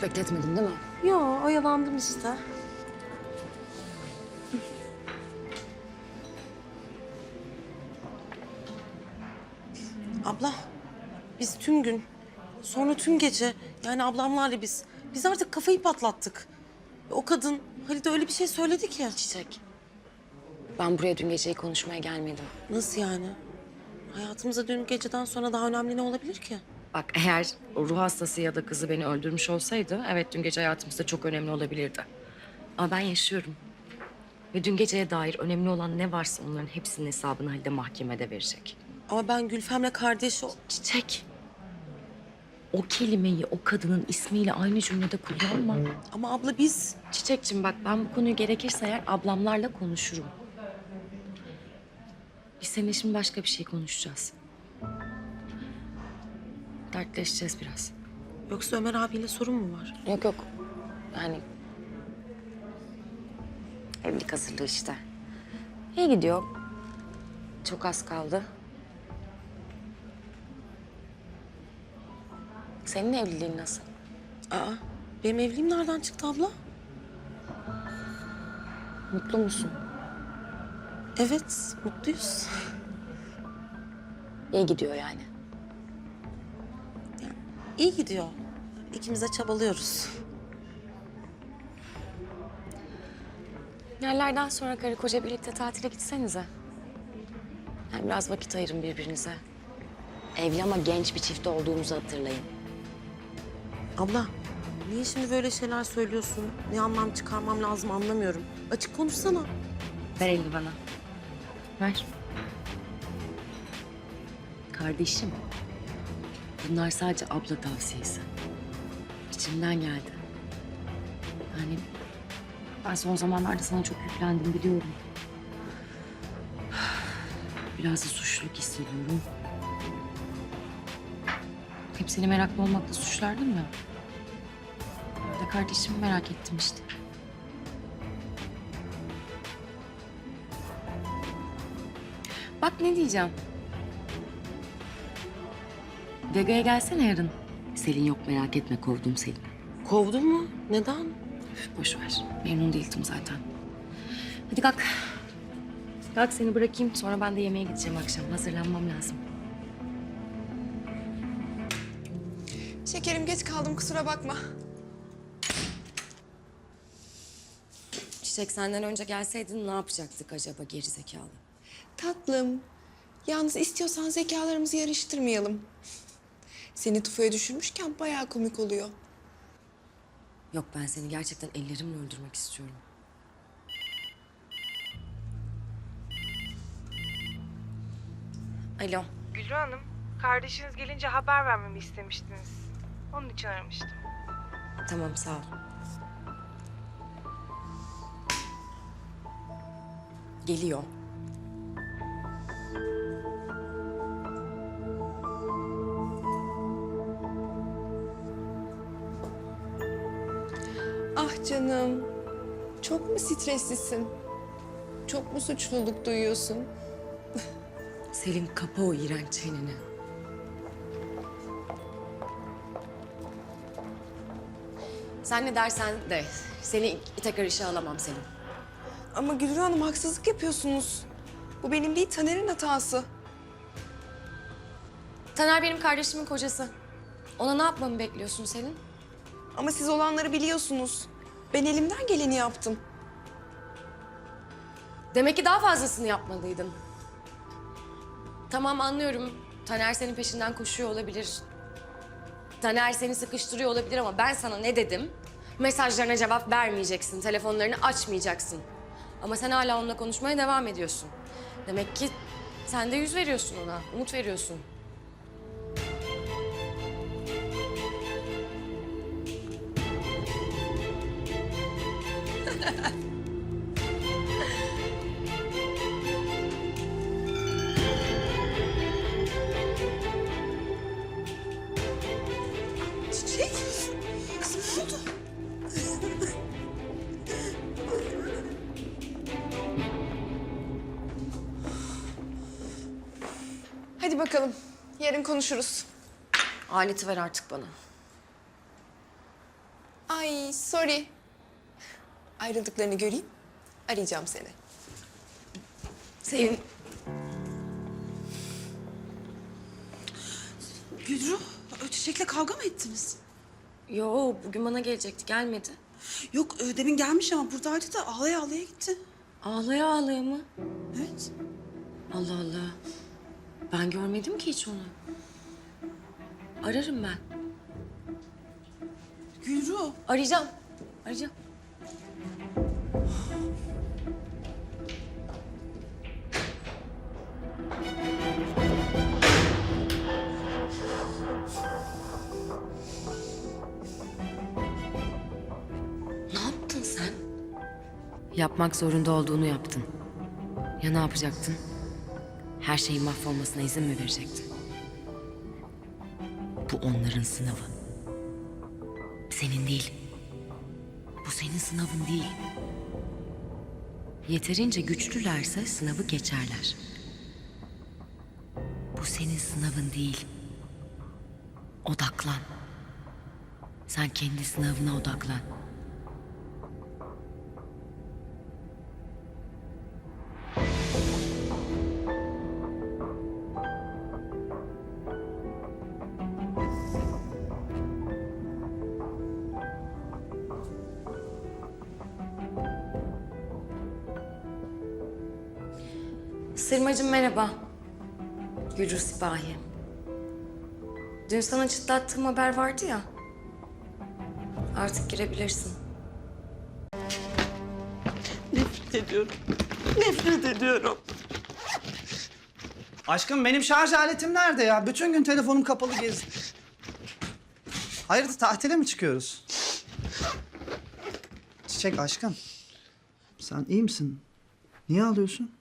Çok bekletmedin değil mi? Yo, oyalandım işte. Abla, biz tüm gün, sonra tüm gece, yani ablamlarla biz, biz artık kafayı patlattık. O kadın Halide öyle bir şey söyledi ki. Çiçek. Ben buraya dün geceyi konuşmaya gelmedim. Nasıl yani? Hayatımıza dün geceden sonra daha önemli ne olabilir ki? Bak eğer o ruh hastası ya da kızı beni öldürmüş olsaydı... ...evet dün gece hayatımızda çok önemli olabilirdi. Ama ben yaşıyorum. Ve dün geceye dair önemli olan ne varsa onların hepsinin hesabını Halide mahkemede verecek. Ama ben Gülfem'le kardeş ol... Çiçek. O kelimeyi o kadının ismiyle aynı cümlede kullanma. Ama abla biz... Çiçekçim bak ben bu konuyu gerekirse eğer ablamlarla konuşurum. Biz seninle şimdi başka bir şey konuşacağız. Dertleşeceğiz biraz. Yoksa Ömer abiyle sorun mu var? Yok yok. Yani... Evlilik hazırlığı işte. İyi gidiyor. Çok az kaldı. Senin evliliğin nasıl? Aa, benim evliliğim nereden çıktı abla? Mutlu musun? Evet, mutluyuz. İyi gidiyor yani. İyi gidiyor. İkimiz de çabalıyoruz. Yerlerden sonra karı koca birlikte tatile gitsenize. Yani biraz vakit ayırın birbirinize. Evli ama genç bir çift olduğumuzu hatırlayın. Abla, niye şimdi böyle şeyler söylüyorsun? Ne anlam çıkarmam lazım anlamıyorum. Açık konuşsana. Ver elini bana. Ver. Kardeşim. Bunlar sadece abla tavsiyesi. İçimden geldi. Yani ben son zamanlarda sana çok yüklendim biliyorum. Biraz da suçluluk hissediyorum. Hep seni meraklı olmakla suçlardım ya. Ben de kardeşimi merak ettim işte. Bak ne diyeceğim. Vega'ya gelsene yarın. Selin yok merak etme kovdum Selin. Kovdun mu? Neden? Üf, boş ver. Memnun değildim zaten. Hadi kalk. Kalk seni bırakayım. Sonra ben de yemeğe gideceğim akşam. Hazırlanmam lazım. Şekerim geç kaldım kusura bakma. Çiçek senden önce gelseydin ne yapacaktık acaba gerizekalı? Tatlım. Yalnız istiyorsan zekalarımızı yarıştırmayalım. Seni tufaya düşürmüşken bayağı komik oluyor. Yok ben seni gerçekten ellerimle öldürmek istiyorum. Alo. Gülru Hanım, kardeşiniz gelince haber vermemi istemiştiniz. Onun için aramıştım. Tamam sağ ol. Geliyor. Ah canım. Çok mu streslisin? Çok mu suçluluk duyuyorsun? Selin kapa o iğrenç çeneni. Sen ne dersen de seni tekrar işe alamam Selin. Ama Gülru Hanım haksızlık yapıyorsunuz. Bu benim değil Taner'in hatası. Taner benim kardeşimin kocası. Ona ne yapmamı bekliyorsun Selin? Ama siz olanları biliyorsunuz. Ben elimden geleni yaptım. Demek ki daha fazlasını yapmalıydın. Tamam anlıyorum. Taner senin peşinden koşuyor olabilir. Taner seni sıkıştırıyor olabilir ama ben sana ne dedim? Mesajlarına cevap vermeyeceksin, telefonlarını açmayacaksın. Ama sen hala onunla konuşmaya devam ediyorsun. Demek ki sen de yüz veriyorsun ona, umut veriyorsun. Çiçek. Kızım ne oldu? Hadi bakalım. Yarın konuşuruz. Aleti ver artık bana. Ay sorry. Ayrıldıklarını göreyim. Arayacağım seni. Senin Gülru, o çiçekle kavga mı ettiniz? Yo bugün bana gelecekti gelmedi. Yok, e, demin gelmiş ama buradaydı da ağlaya ağlaya gitti. Ağlaya ağlaya mı? Evet. Allah Allah. Ben görmedim ki hiç onu. Ararım ben. Gülru, Arayacağım. Arayacağım. Yapmak zorunda olduğunu yaptın. Ya ne yapacaktın? Her şeyin mahvolmasına izin mi verecektin? Bu onların sınavı. Senin değil. Bu senin sınavın değil. Yeterince güçlülerse sınavı geçerler. Bu senin sınavın değil. Odaklan. Sen kendi sınavına odaklan. Sırmacığım merhaba. Gülru Sipahi. Dün sana çıtlattığım haber vardı ya. Artık girebilirsin. nefret ediyorum. Nefret ediyorum. Aşkım benim şarj aletim nerede ya? Bütün gün telefonum kapalı gez. Hayırdır tatile mi çıkıyoruz? Çiçek aşkım. Sen iyi misin? Niye ağlıyorsun?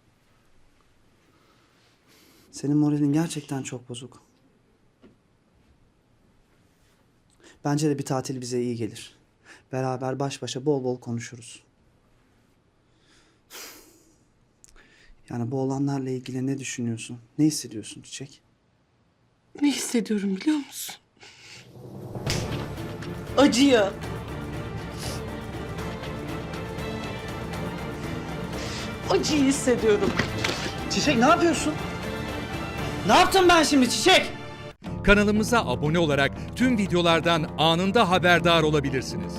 Senin moralin gerçekten çok bozuk. Bence de bir tatil bize iyi gelir. Beraber baş başa bol bol konuşuruz. Yani bu olanlarla ilgili ne düşünüyorsun? Ne hissediyorsun Çiçek? Ne hissediyorum biliyor musun? Acıyı. Acıyı hissediyorum. Çiçek ne yapıyorsun? Ne yaptım ben şimdi Çiçek? Kanalımıza abone olarak tüm videolardan anında haberdar olabilirsiniz.